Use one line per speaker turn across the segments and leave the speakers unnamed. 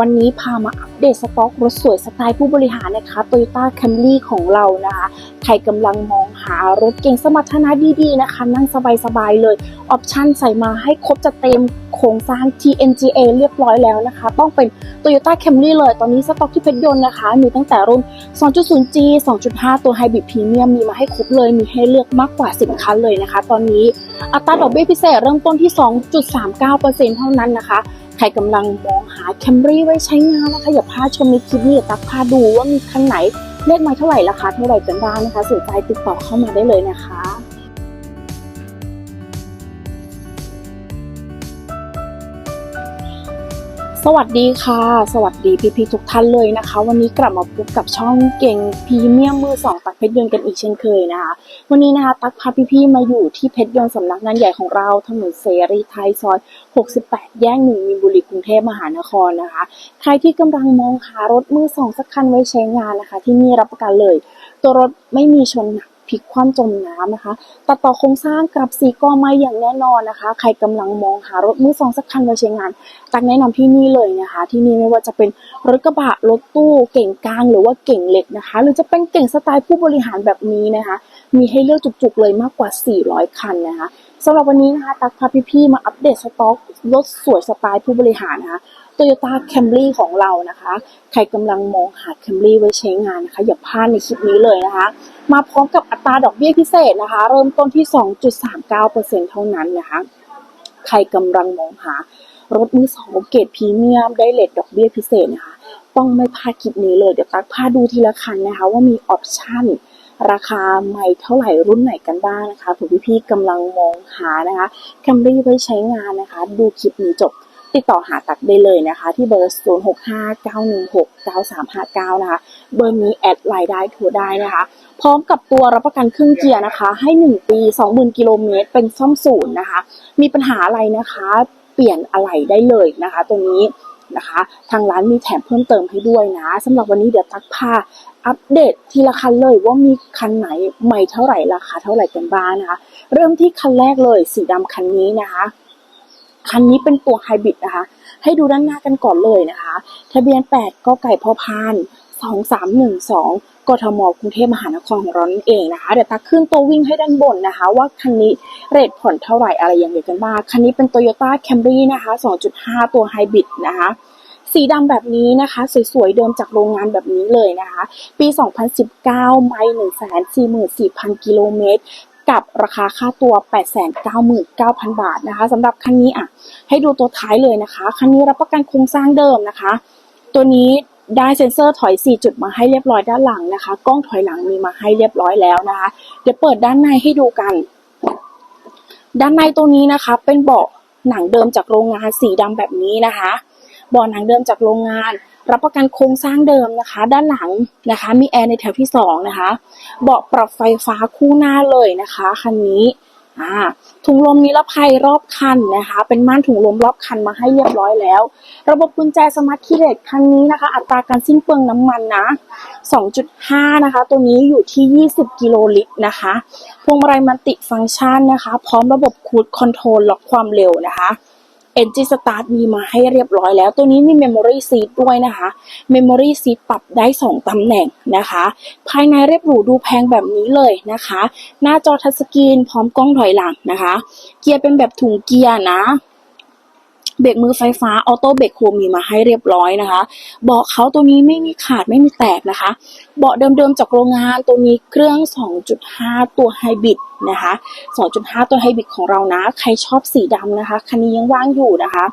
วันนี้พามาอัปเดตสต็อกรถสวยสไตล์ผู้บริหารนะคะ Toyota Camry ของเรานะคะ ใครกำลังมองหารถเก่งสมรรถนะดีๆนะคะ นั่งสบายๆเลย ออปชั่นใส่มาให้ครบจะเต็มโครงสร้าง TNGA เรียบร้อยแล้วนะคะ ต้องเป็น Toyota Camry เลย ตอนนี้สต็อกที่เพชรยนต์นะคะ มีตั้งแต่รุ่น 2.0G 2.5 ตัว Hybrid Premium มีมาให้ครบเลย มีให้เลือกมากกว่า 10 คันเลยนะคะ ตอนนี้อัตราดอกเบี้ยพิเศษเริ่มต้นที่ 2.39%เท่านั้นนะคะ รกำลังมองหาแคมรี่ไว้ใช้งานนะคะ อย่าพลาดชมในคลิปนี้อย่าตักพาดูว่ามีคันไหนเลขไมาเท่าไหร่ราคาเท่าไหร่กันบ้างนะคะสนใจติดต่อเข้ามาได้เลยนะคะ สวัสดีค่ะ สวัสดีพี่ๆทุกท่านเลยนะคะ วันนี้กลับมาพบกับช่องเก่งพรีเมียมมือสองตักเพชรยนต์กันอีกเช่นเคยนะคะ วันนี้นะคะ ตักพาพี่ๆมาอยู่ที่เพชรยนต์สำนักงานใหญ่ของเราถนนเสรีไทยซอย 68 แยกหนึ่งมีนบุรีกรุงเทพมหานครนะคะ ใครที่กำลังมองหารถมือสองสักคันไว้ใช้งานนะคะ ที่นี่รับประกันเลย ตัวรถไม่มีชนหนัก พลิกคว่ำจมน้ำนะคะ ตัดต่อโครงสร้างกับสีก็ไม่อย่างแน่นอนนะคะ ใครกำลังมองหารถมือสองสักคันไว้ใช้งาน ตักแนะนำที่นี่เลยนะคะ ที่นี่ไม่ว่าจะเป็นรถกระบะรถตู้เก่งกลางหรือว่าเก่งเล็กนะคะ หรือจะเป็นเก่งสไตล์ผู้บริหารแบบนี้นะคะ มีให้เลือกจุกๆเลยมากกว่า 400 คันนะคะสำหรับวันนี้นะคะตักพาพี่ๆมาอัปเดตสต็อกรถสวยสไตล์ผู้บริหารนะคะ Toyota Camry ของเรานะคะ ใครกำลังมองหา Camry ไว้ใช้งานนะคะ อย่าพลาดในคลิปนี้เลยนะคะ มาพร้อมกับอัตราดอกเบี้ยพิเศษนะคะ เริ่มต้นที่ 2.39%เท่านั้นนะคะ ใครกำลังมองหารถมือสองเกรดพรีเมียมได้เลทดอกเบี้ยพิเศษนะคะ ต้องไม่พลาดคลิปนี้เลย เดี๋ยวตักพาดูทีละคันนะคะ ว่ามีออปชั่นราคาใหม่เท่าไหร่รุ่นไหนกันบ้างนะคะเผื่อพี่ๆกำลังมองหานะคะแคมรี่ไว้ใช้งานนะคะ ดูคลิปนี้จบ ติดต่อหาตักได้เลยนะคะ ที่เบอร์ 0659169359 นะคะ เบอร์นี้แอดไลน์ได้โทรได้นะคะ พร้อมกับตัวรับประกันเครื่องเกียร์นะคะ ให้ 1 ปี 20,000 กิโลเมตร เป็นซ่อมศูนย์นะคะ มีปัญหาอะไรนะคะ เปลี่ยนอะไรได้เลยนะคะ ตรงนี้นะคะ ทางร้านมีแถมเพิ่มเติมให้ด้วยนะสำหรับวันนี้เดี๋ยวตักพาอัปเดตทีละคันเลยว่ามีคันไหนใหม่เท่าไหร่ราคาเท่าไหร่กันบ้างนะคะ เริ่มที่คันแรกเลยสีดำคันนี้นะคะ คันนี้เป็นตัวไฮบริดนะคะ ให้ดูด้านหน้ากันก่อนเลยนะคะ ทะเบียน 8กไก่พอพาน2312 กทม กรุงเทพมหานครของเรานั่นเองนะคะ เดี๋ยวตักขึ้นตัววิ่งให้ด้านบนนะคะ ว่าคันนี้เรทผ่อนเท่าไหร่อะไรอย่างไรกันบ้าง คันนี้เป็น Toyota Camry นะคะ 2.5 ตัวไฮบริดนะคะ สีดำแบบนี้นะคะ สวยๆ เดิมจากโรงงานแบบนี้เลยนะคะ ปี 2019 ไม่144,000 กิโลเมตร กับราคาค่าตัว 899,000 บาทนะคะสำหรับคันนี้อะให้ดูตัวท้ายเลยนะคะ คันนี้รับประกันโครงสร้างเดิมนะคะ ตัวนี้ได้เซ็นเซอร์ถอย 4 จุดมาให้เรียบร้อยด้านหลังนะคะ กล้องถอยหลังมีมาให้เรียบร้อยแล้วนะคะ เดี๋ยวเปิดด้านในให้ดูกัน ด้านในตรงนี้นะคะ เป็นเบาะหนังเดิมจากโรงงานสีดำแบบนี้นะคะ เบาะหนังเดิมจากโรงงาน รับประกันโครงสร้างเดิมนะคะ ด้านหลังนะคะ มีแอร์ในแถวที่สองนะคะ เบาะปรับไฟฟ้าคู่หน้าเลยนะคะคันนี้ถุงลมนิรภัยรอบคันนะคะ เป็นม่านถุงลมรอบคันมาให้เรียบร้อยแล้ว ระบบกุญแจสมาร์ทคีย์เลสคันนี้นะคะ อัตราการสิ้นเปลืองน้ำมันนะ 2.5 นะคะ ตัวนี้อยู่ที่ 20 กิโลลิตรนะคะ พวงมาลัยมัลติฟังก์ชันนะคะ พร้อมระบบคูดคอนโทรลล็อกความเร็วนะคะ Engine Start มีมาให้เรียบร้อยแล้ว ตัวนี้มี Memory Seat ด้วยนะคะ Memory Seat ปรับได้ 2ตำแหน่งนะคะ ภายในเรียบหรูดูแพงแบบนี้เลยนะคะ หน้าจอทัชสกรีนพร้อมกล้องถอยหลังนะคะ เกียร์เป็นแบบถุงเกียร์นะเบรกมือไฟฟ้าออโต้เบรกโฮมมีมาให้เรียบร้อยนะคะเบาะเขาตัวนี้ไม่มีขาดไม่มีแตกนะคะเบาะเดิมๆจากโรงงานตัวนี้เครื่อง 2.5 ตัวไฮบริด นะคะ 2.5 ตัวไฮบริดของเรานะ ใครชอบสีดำนะคะคันนี้ยังว่างอยู่นะคะ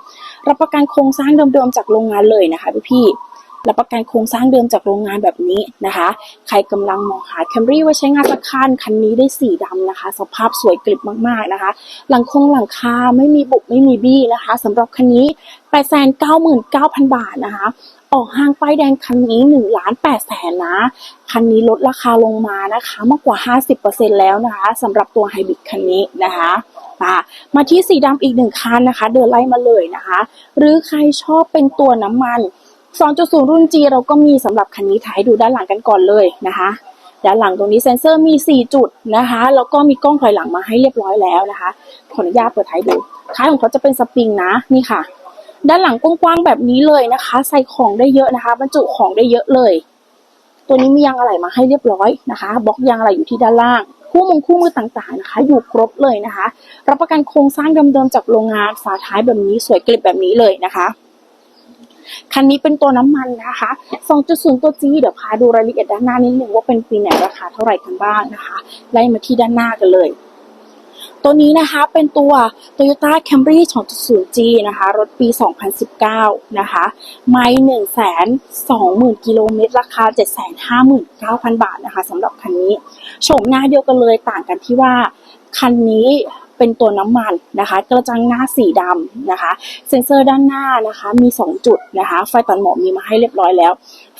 รับประกันโครงสร้างเดิมๆจากโรงงานเลยนะคะพี่ๆรับประกันโครงสร้างเดิมจากโรงงานแบบนี้นะคะ ใครกำลังมองหา Camry ไว้ใช้งานสักคันคันนี้ได้สีดำนะคะ สภาพสวยกริบมากๆนะคะ หลังคงหลังคาไม่มีบุบไม่มีบี้นะคะสำหรับคันนี้899,000บาทนะคะ ออกห้างป้ายแดงคันนี้1ล้าน8แสนนะ คันนี้ลดราคาลงมานะคะมากกว่า 50%แล้วนะคะสำหรับตัวไฮบริดคันนี้นะคะมามาที่สีดำอีกหนึ่งคันนะคะ เดินไล่มาเลยนะคะ หรือใครชอบเป็นตัวน้ำมัน 2.0 รุ่น G เราก็มีสำหรับคันนี้ถ่ายดูด้านหลังกันก่อนเลยนะคะด้านหลังตรงนี้เซ็นเซอร์มี 4 จุดนะคะ แล้วก็มีกล้องถอยหลังมาให้เรียบร้อยแล้วนะคะ ขออนุญาตเปิดท้ายดู ท้ายของเขาจะเป็นสปริงนะ นี่ค่ะ ด้านหลังกว้างๆแบบนี้เลยนะคะ ใส่ของได้เยอะนะคะ บรรจุของได้เยอะเลย ตัวนี้มียางอะไหล่มาให้เรียบร้อยนะคะบล็อกยางอะไหล่อยู่ที่ด้านล่าง คู่มงคู่มือต่างๆนะคะ อยู่ครบเลยนะคะ รับประกันโครงสร้างเดิมๆจากโรงงานฝาท้ายแบบนี้สวยกริบแบบนี้เลยนะคะคันนี้เป็นตัวน้ำมันนะคะ 2.0 ตัว G เดี๋ยวพาดูรายละเอียดด้านหน้านิดนึงว่าเป็นปีไหนราคาเท่าไหร่กันบ้างนะคะ ไล่มาที่ด้านหน้ากันเลย ตัวนี้นะคะเป็นตัว Toyota Camry 2.0G นะคะ รถปี 2019 นะคะไม่120,000 กิโลเมตร ราคา 759,000 บาทนะคะสำหรับคันนี้ โฉมหน้าเดียวกันเลยต่างกันที่ว่าคันนี้ เป็นตัวน้ำมันนะคะ กระจังหน้าสีดำนะคะ เซ็นเซอร์ด้านหน้านะคะ มี 2 จุดนะคะ ไฟตัดหมอกมีมาให้เรียบร้อยแล้ว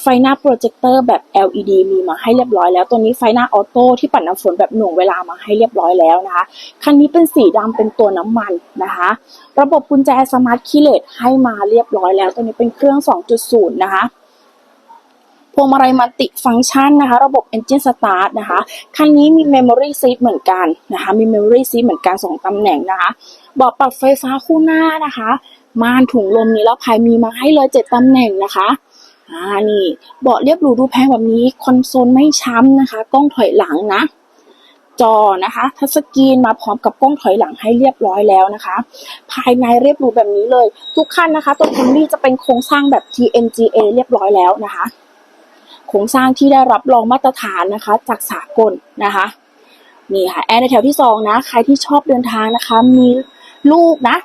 ไฟหน้าโปรเจคเตอร์แบบ LED มีมาให้เรียบร้อยแล้ว ตัวนี้ไฟหน้าออโต้ที่ปัดน้ำฝนแบบหน่วงเวลามาให้เรียบร้อยแล้วนะคะ คันนี้เป็นสีดำเป็นตัวน้ำมันนะคะ ระบบกุญแจสมาร์ทคีย์เลสให้มาเรียบร้อยแล้ว ตัวนี้เป็นเครื่อง 2.0 นะคะ วงมาลัยมัลติฟังก์ชันนะคะ ระบบ Engine Start นะคะ คันนี้มี Memory Seat เหมือนกันนะคะ มี Memory Seat เหมือนกัน2ตำแหน่งนะคะเบาะปรับไฟฟ้าคู่หน้านะคะ ม่านถุงลมนิรภัยมีมาให้เลย7ตำแหน่งนะคะอ่านี่เบาะเรียบหรูดูแพงแบบนี้คอนโซลไม่ช้ำนะคะ กล้องถอยหลังนะ จอนะคะทัชสกรีนมาพร้อมกับกล้องถอยหลังให้เรียบร้อยแล้วนะคะ ภายในเรียบหรูแบบนี้เลย ทุกคันนะคะ ตัว Camry จะเป็นโครงสร้างแบบ TNGA เรียบร้อยแล้วนะคะ โครงสร้างที่ได้รับรองมาตรฐานนะคะ จากสากลนะคะนี่ค่ะแอร์ในแถวที่สองนะ ใครที่ชอบเดินทางนะคะ มีลูกนะ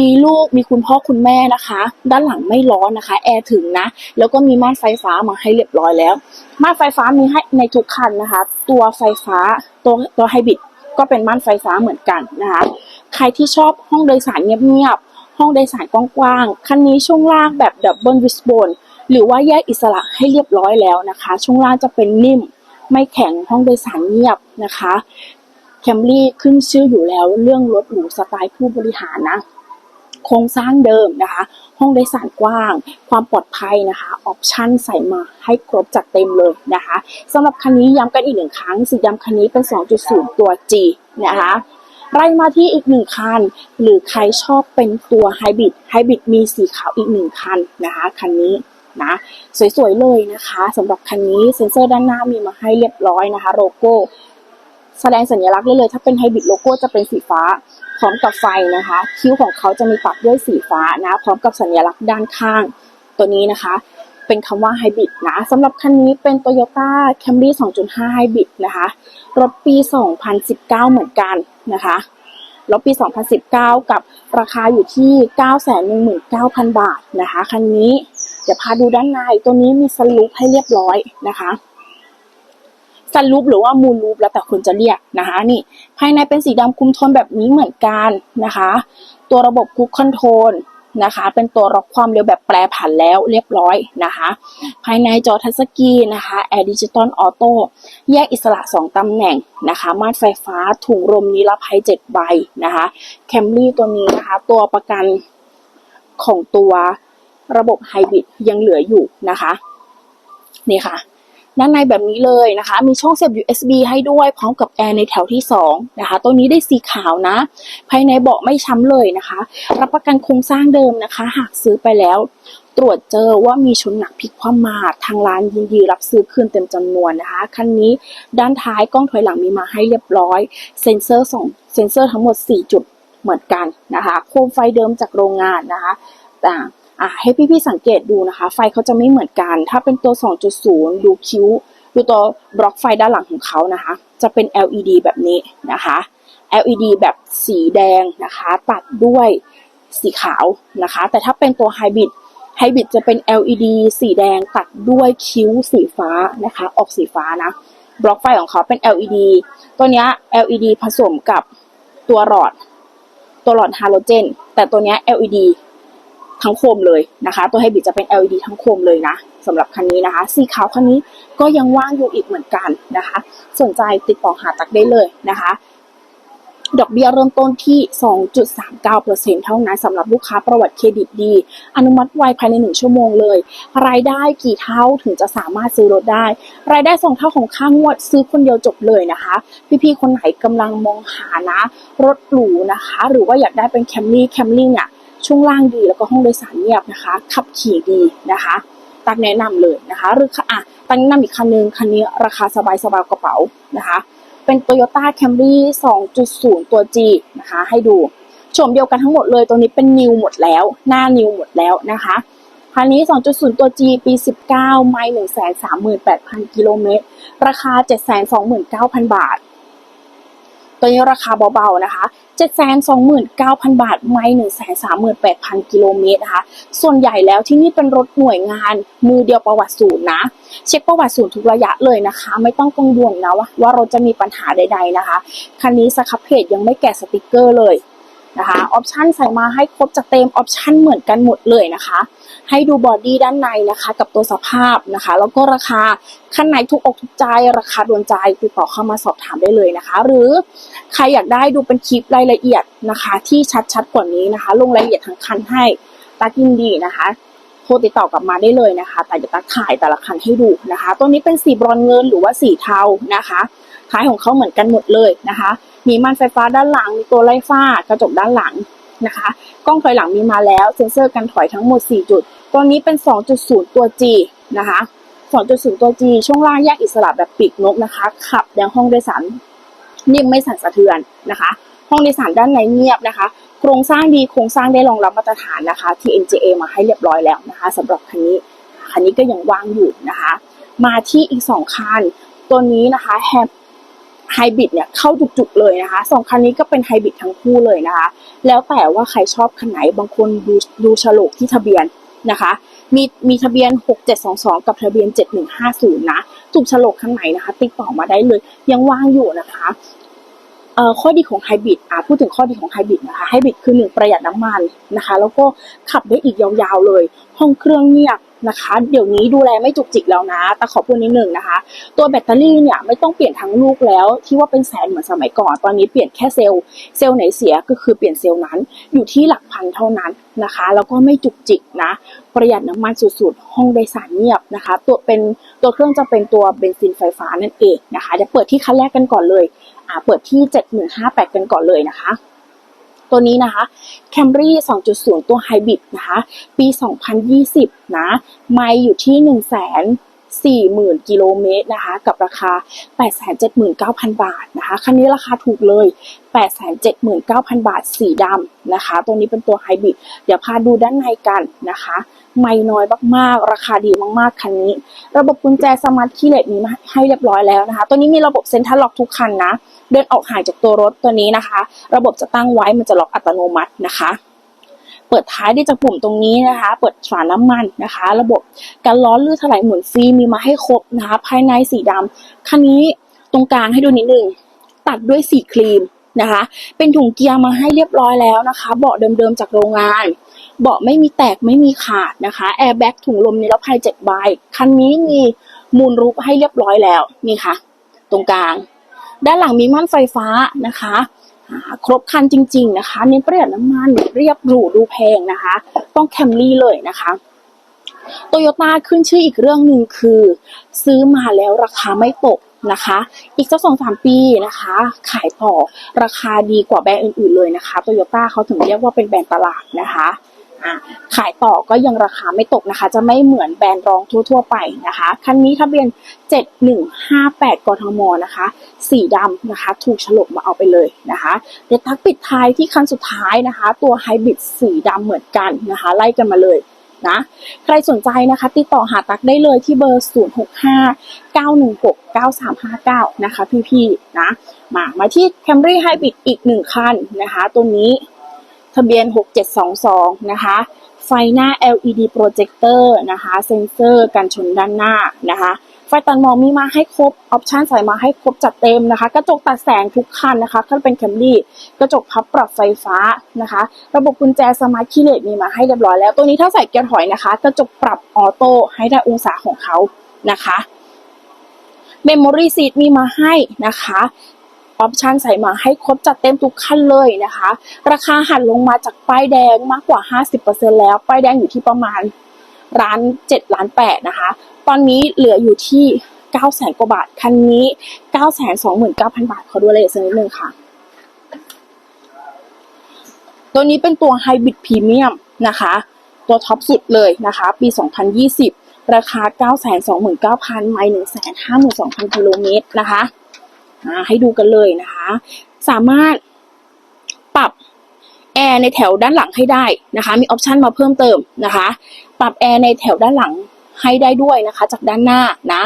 มีลูกมีคุณพ่อคุณแม่นะคะ ด้านหลังไม่ร้อนนะคะ แอร์ถึงนะ แล้วก็มีม่านไฟฟ้ามาให้เรียบร้อยแล้ว ม่านไฟฟ้ามีให้ในทุกคันนะคะ ตัวไฟฟ้าตัวตัวไฮบริดก็เป็นม่านไฟฟ้าเหมือนกันนะคะ ใครที่ชอบห้องโดยสารเงียบๆห้องโดยสารกว้างๆคันนี้ช่วงล่างแบบดับเบิลวิสโบน หรือว่าแยกอิสระให้เรียบร้อยแล้วนะคะ ช่วงล่างจะเป็นนิ่มไม่แข็งห้องโดยสารเงียบนะคะแคมรี่ขึ้นชื่ออยู่แล้วเรื่องรถหรูสไตล์ผู้บริหารนะโครงสร้างเดิมนะคะ ห้องโดยสารกว้าง ความปลอดภัยนะคะ ออปชั่นใส่มาให้ครบจัดเต็มเลยนะคะสำหรับคันนี้ย้ำกันอีกหนึ่งครั้งสีดำคันนี้เป็น 2.0 ตัว G นะคะไล่มาที่อีกหนึ่งคัน หรือใครชอบเป็นตัวไฮบริดไฮบริดมีสีขาวอีกหนึ่งคันนะคะคันนี้ นะสวยๆเลยนะคะสำหรับคันนี้เซ็นเซอร์ด้านหน้ามีมาให้เรียบร้อยนะคะโลโก้แสดงสัญลักษณ์ได้เลย ถ้าเป็นไฮบริดโลโก้จะเป็นสีฟ้า พร้อมกับไฟนะคะ คิ้วของเขาจะมีปักด้วยสีฟ้านะพร้อมกับสัญลักษณ์ด้านข้างตัวนี้นะคะ เป็นคำว่าไฮบริดนะสำหรับคันนี้เป็น Toyota Camry 2.5 Hybrid นะคะ รถปี 2019 เหมือนกันนะคะรถปี 2019 กับราคาอยู่ที่ 919,000 บาทนะคะ คันนี้ เดี๋ยวพาดูด้านในตัวนี้มีสลูปให้เรียบร้อยนะคะซันรูปหรือว่ามูลรูปแล้วแต่คนจะเรียกนะคะ นี่ ภายในเป็นสีดำคุมโทนแบบนี้เหมือนกันนะคะ ตัวระบบคุกคอนโทรลนะคะ เป็นตัวล็อกความเร็วแบบแปรผันแล้วเรียบร้อยนะคะ ภายในจอทัชสกรีนนะคะแอร์ดิจิตอลออโต้แยกอิสระ 2ตำแหน่งนะคะ มานไฟฟ้าถุงลมนิรภัย 7 ใบนะคะ แคมรี่ตัวนี้นะคะ ตัวประกันของตัว ระบบไฮบริดยังเหลืออยู่นะคะนี่ค่ะด้านในแบบนี้เลยนะคะ มีช่องเสียบ USB ให้ด้วยพร้อมกับแอร์ในแถวที่ 2 นะคะ ตัวนี้ได้สีขาวนะ ภายในเบาะไม่ช้ำเลยนะคะ รับประกันโครงสร้างเดิมนะคะ หากซื้อไปแล้ว ตรวจเจอว่ามีชนหนักพลิกคว่ำมา ทางร้านยินดีรับซื้อคืนเต็มจำนวนนะคะ คันนี้ด้านท้ายกล้องถอยหลังมีมาให้เรียบร้อย เซ็นเซอร์สองเซ็นเซอร์ทั้งหมด 4 จุดเหมือนกันนะคะ โคมไฟเดิมจากโรงงานนะคะแต่ อะให้พี่ๆสังเกตดูนะคะ ไฟเขาจะไม่เหมือนกัน ถ้าเป็นตัว 2.0 ดูคิ้ว ดูตัวบล็อกไฟด้านหลังของเขานะคะ จะเป็น LED แบบนี้นะคะ LED แบบสีแดงนะคะ ตัดด้วยสีขาวนะคะ แต่ถ้าเป็นตัวไฮบริดไฮบริดจะเป็น LED สีแดงตัดด้วยคิ้วสีฟ้านะคะ ออกสีฟ้านะ บล็อกไฟของเขาเป็น LED ตัวเนี้ย LED ผสมกับตัวหลอด ตัวหลอดฮาโลเจน แต่ตัวเนี้ย LED ทั้งโคมเลยนะคะ ตัวไฮบริดจะเป็น LED ทั้งโคมเลยนะสำหรับคันนี้นะคะ สีขาวคันนี้ก็ยังว่างอยู่อีกเหมือนกันนะคะ สนใจติดต่อหาตักได้เลยนะคะ ดอกเบี้ยเริ่มต้นที่ 2.39%เท่านั้นสำหรับลูกค้าประวัติเครดิตดี อนุมัติไวภายใน 1 ชั่วโมงเลย รายได้กี่เท่าถึงจะสามารถซื้อรถได้ รายได้สองเท่าของค่างวดซื้อคนเดียวจบเลยนะคะ พี่ๆคนไหนกำลังมองหานะ รถหรูนะคะ หรือว่าอยากได้เป็นแคมรี่แคมรี่เนี่ย ช่วงล่างดีแล้วก็ห้องโดยสารเงียบนะคะ ขับขี่ดีนะคะ ตักแนะนำเลยนะคะ หรืออะตักแนะนำอีกคันนึงคันนี้ราคาสบายสบายๆกระเป๋านะคะ เป็น Toyota Camry 2.0 ตัว G นะคะ ให้ดูโฉมเดียวกันทั้งหมดเลยตัวนี้เป็นนิวหมดแล้ว หน้านิวหมดแล้วนะคะคันนี้ 2.0 ตัว G ปี 19 ไมล์138,000 กิโลเมตร ราคา 729,000 บาท ตัวนี้ราคาเบาๆนะคะ 729,000 บาท ไม่ 138,000 กิโลเมตรนะคะ ส่วนใหญ่แล้วที่นี่เป็นรถหน่วยงาน มือเดียวประวัติศูนย์นะ เช็คประวัติศูนย์ทุกระยะเลยนะคะ ไม่ต้องกังวลนะว่าว่ารถจะมีปัญหาใด ๆนะคะ คันนี้สครับเพจยังไม่แกะสติกเกอร์เลยนะคะ ออปชันใส่มาให้ครบจะเต็มออปชันเหมือนกันหมดเลยนะคะ ให้ดูบอดี้ด้านในนะคะ กับตัวสภาพนะคะ แล้วก็ราคาคันไหนถูกอกถูกใจ ราคาโดนใจติดต่อเข้ามาสอบถามได้เลยนะคะ หรือใครอยากได้ดูเป็นคลิปรายละเอียดนะคะ ที่ชัดๆกว่านี้นะคะ ลงรายละเอียดทั้งคันให้ตักยินดีนะคะโทรติดต่อกลับมาได้เลยนะคะ แต่จะตักถ่ายแต่ละคันให้ดูนะคะ ตัวนี้เป็นสีบรอนเงินหรือว่าสีเทานะคะท้ายของเขาเหมือนกันหมดเลยนะคะ มีม่านไฟฟ้าด้านหลัง มีตัวไล่ฟ้ากระจกด้านหลัง นะคะ กล้องถอยหลังมีมาแล้ว เซ็นเซอร์กันถอยทั้งหมด 4 จุด ตัวนี้เป็น 2.0 ตัว G นะคะ 2.0 ตัว G ช่วงล่างแยกอิสระแบบปีกนกนะคะ ขับยังห้องโดยสารนิ่มไม่สั่นสะเทือนนะคะ ห้องโดยสารด้านในเงียบนะคะ โครงสร้างดีโครงสร้างได้รองรับมาตรฐานนะคะ ที่ NJA มาให้เรียบร้อยแล้วนะคะสำหรับคันนี้ คันนี้ก็ยังว่างอยู่นะคะ มาที่อีก 2คัน ตัวนี้นะคะแฮม ไฮบริดเนี่ยเข้าจุกๆเลยนะคะสองคันนี้ก็เป็นไฮบริดทั้งคู่เลยนะคะ แล้วแต่ว่าใครชอบคันไหนบางคนดูดูฉลกที่ทะเบียนนะคะ มีมีทะเบียน 6722 กับทะเบียน 7150 นะถูกฉลกคันไหนนะคะ ติดต่อมาได้เลยยังว่างอยู่นะคะเอ่อข้อดีของไฮบริดอะพูดถึงข้อดีของไฮบริดนะคะไฮบริดคือหนึ่งประหยัดน้ำมันนะคะ แล้วก็ขับได้อีกยาวๆเลย ห้องเครื่องเงียบ นะคะ เดี๋ยวนี้ดูแลไม่จุกจิกแล้วนะ แต่ขอพูดนิดหนึ่งนะคะ ตัวแบตเตอรี่เนี่ยไม่ต้องเปลี่ยนทั้งลูกแล้ว ที่ว่าเป็นแสนเหมือนสมัยก่อน ตอนนี้เปลี่ยนแค่เซลล์ เซลล์ไหนเสียก็คือเปลี่ยนเซลล์นั้น อยู่ที่หลักพันเท่านั้นนะคะ แล้วก็ไม่จุกจิกนะ ประหยัดน้ำมันสุดๆ ห้องโดยสารเงียบนะคะ ตัวเป็นตัวเครื่องจะเป็นตัวเบนซินไฟฟ้านั่นเองนะคะ เดี๋ยวเปิดที่คันแรกกันก่อนเลย อ่า เปิดที่7158กันก่อนเลยนะคะ ตัวนี้นะคะ Camry 2.0 ตัวไฮบริดนะคะ ปี 2020 นะ ไม่อยู่ที่1 4 0 0 0 0 กิโลเมตรนะคะ กับราคา 879,000 บาทนะคะ คันนี้ราคาถูกเลย 879,000 บาท สีดำนะคะ ตัวนี้เป็นตัวไฮบริด เดี๋ยวพาดูด้านในกันนะคะ ไม่น้อยมากๆ ราคาดีมากๆคันนี้ ระบบกุญแจสมาร์ทคีย์เลสมีมาให้เรียบร้อยแล้วนะคะ ตัวนี้มีระบบเซ็นทรัลล็อกทุกคันนะ เดินออกห่างจากตัวรถตัวนี้นะคะ ระบบจะตั้งไว้มันจะล็อกอัตโนมัตินะคะ เปิดท้ายได้จากปุ่มตรงนี้นะคะ เปิดฝาน้ำมันนะคะ ระบบการล้อลื่นถลายหมุนฟรีมีมาให้ครบนะคะ ภายในสีดำคันนี้ตรงกลางให้ดูนิดนึงตัดด้วยสีครีมนะคะ เป็นถุงเกียร์มาให้เรียบร้อยแล้วนะคะ เบาะเดิมๆจากโรงงาน เบาะไม่มีแตกไม่มีขาดนะคะแอร์แบ็กถุงลมนิรภัยเจ็ดใบคันนี้มีมูลรูปให้เรียบร้อยแล้วนี่ค่ะ ตรงกลาง ด้านหลังมีม่านไฟฟ้านะคะครบคันจริง ๆ นะคะ เน้นประหยัดน้ำมันเรียบหรูดูแพงนะคะ ต้องแคมรี่เลยนะคะโตโยต้าขึ้นชื่ออีกเรื่องหนึ่งคือ ซื้อมาแล้วราคาไม่ตกนะคะ อีกสักสองสามปีนะคะ ขายต่อราคาดีกว่าแบรนด์อื่นๆเลยนะคะโตโยต้าเขาถึงเรียกว่าเป็นแบรนด์ตลาดนะคะ ขายต่อก็ยังราคาไม่ตกนะคะ จะไม่เหมือนแบรนด์รองทั่ว ๆ ไปนะคะ คันนี้ทะเบียน 7158 กทมนะคะ สีดำนะคะ ถูกฉลกมาเอาไปเลยนะคะเดี๋ยวทักปิดท้ายที่คันสุดท้ายนะคะ ตัวไฮบริดสีดำเหมือนกันนะคะ ไล่กันมาเลยนะใครสนใจนะคะ ติดต่อหาตักได้เลยที่เบอร์ 065 916 9359 นะคะพี่ๆนะมามาที่ Camry Hybrid อีกหนึ่งคันนะคะ ตัวนี้ ทะเบียน 6722 นะคะ ไฟหน้า LED projector นะคะ เซ็นเซอร์กันชนด้านหน้านะคะ ไฟตัดหมอกมีมาให้ครบ ออปชันใส่มาให้ครบจัดเต็มนะคะ กระจกตัดแสงทุกคันนะคะถ้าเป็นแคมรี่ กระจกพับปรับไฟฟ้านะคะ ระบบกุญแจสมาร์ทคีย์เลสมีมาให้เรียบร้อยแล้ว ตัวนี้ถ้าใส่เกียร์ถอยนะคะ กระจกปรับออโต้ให้ได้องศาของเขานะคะเมมโมรี่ซีทมีมาให้นะคะ ออปชันใส่มาให้ครบจัดเต็มทุกคันเลยนะคะ ราคาหันลงมาจากป้ายแดงมากกว่า 50%แล้ว ป้ายแดงอยู่ที่ประมาณร้าน7ล้าน8นะคะ ตอนนี้เหลืออยู่ที่9แสนกว่าบาท คันนี้ 9 2 9 0 0 0 บาท ขอดูรายละเอียดสักนิดนึงค่ะ ตัวนี้เป็นตัวไฮบริดพรีเมียมนะคะ ตัวท็อปสุดเลยนะคะ ปี 2020 ราคา 929,000 ไมล์152,000 กิโลเมตรนะคะ ให้ดูกันเลยนะคะ สามารถปรับแอร์ในแถวด้านหลังให้ได้นะคะ มีออปชันมาเพิ่มเติมนะคะ ปรับแอร์ในแถวด้านหลังให้ได้ด้วยนะคะ จากด้านหน้านะ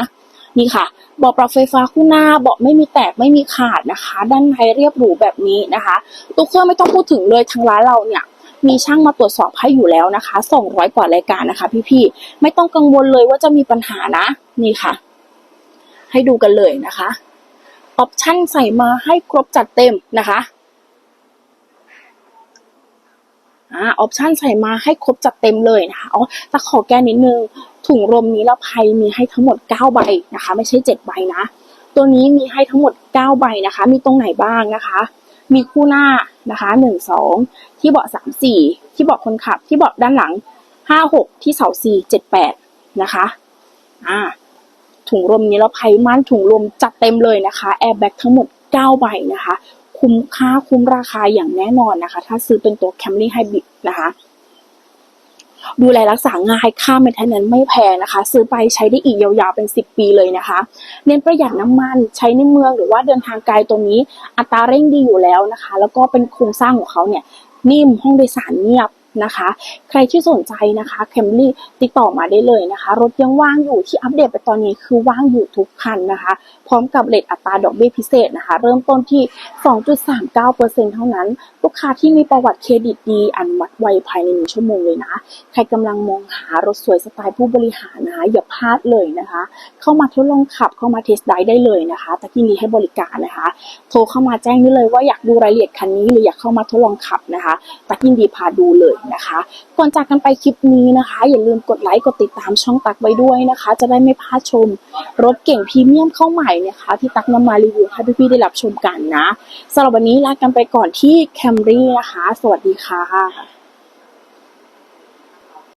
นี่ค่ะเบาะปรับไฟฟ้าคู่หน้าเบาะไม่มีแตกไม่มีขาดนะคะ ด้านในเรียบหรูแบบนี้นะคะตัวเครื่องไม่ต้องพูดถึงเลยทางร้านเราเนี่ยมีช่างมาตรวจสอบให้อยู่แล้วนะคะ200กว่ารายการนะคะ พี่ๆไม่ต้องกังวลเลยว่าจะมีปัญหานะ นี่ค่ะ ให้ดูกันเลยนะคะ ออปชั่นใส่มาให้ครบจัดเต็มนะคะอ่าออปชั่นใส่มาให้ครบจัดเต็มเลยนะคะอ๋อแต่ขอแก้นิดนึง ถุงลมนิรภัยมีให้ทั้งหมด 9 ใบนะคะ ไม่ใช่ 7 ใบนะ ตัวนี้มีให้ทั้งหมด 9 ใบนะคะ มีตรงไหนบ้างนะคะ มีคู่หน้านะคะ1 2 ที่เบาะ3 4 ที่เบาะคนขับ ที่เบาะด้านหลัง 5 6 ที่เสา4 7 8 นะคะ อ่า ถุงลมนิรภัยม่านถุงลมจัดเต็มเลยนะคะแอร์แบ็กทั้งหมด 9 ใบนะคะ คุ้มค่าคุ้มราคาอย่างแน่นอนนะคะ ถ้าซื้อเป็นตัว Camry Hybrid นะคะดูแลรักษาง่ายค่า maintenance ไม่แพงนะคะ ซื้อไปใช้ได้อีกยาวๆเป็น 10 ปีเลยนะคะ เน้นประหยัดน้ำมันใช้ในเมืองหรือว่าเดินทางไกลตรงนี้ อัตราเร่งดีอยู่แล้วนะคะ แล้วก็เป็นโครงสร้างของเขาเนี่ยนิ่มห้องโดยสารเงียบ นะคะ ใครที่สนใจนะคะแคมรี่ติดต่อมาได้เลยนะคะ รถยังว่างอยู่ที่อัปเดตไปตอนนี้คือว่างอยู่ทุกคันนะคะ พร้อมกับเลทอัตราดอกเบี้ยพิเศษนะคะ เริ่มต้นที่ 2.39%เท่านั้น ลูกค้าที่มีประวัติเครดิตดีอนุมัติไวภายในหนึ่งชั่วโมงเลยนะ ใครกำลังมองหารถสวยสไตล์ผู้บริหารนะคะอย่าพลาดเลยนะคะ เข้ามาทดลองขับเข้ามาเทสไดได้เลยนะคะตะกี้นี้ให้บริการนะคะ โทรเข้ามาแจ้งได้เลยว่าอยากดูรายละเอียดคันนี้หรืออยากเข้ามาทดลองขับนะคะตักยินดีพาดูเลยนะคะ ก่อนจากกันไปคลิปนี้นะคะ อย่าลืมกดไลค์กดติดตามช่องตักไว้ด้วยนะคะ จะได้ไม่พลาดชมรถเก่งพรีเมียมเข้าใหม่นะคะ ที่ตักนำมารีวิวให้พี่ๆได้รับชมกันนะสำหรับวันนี้ลากันไปก่อนที่แคมรี่นะคะ สวัสดีค่ะ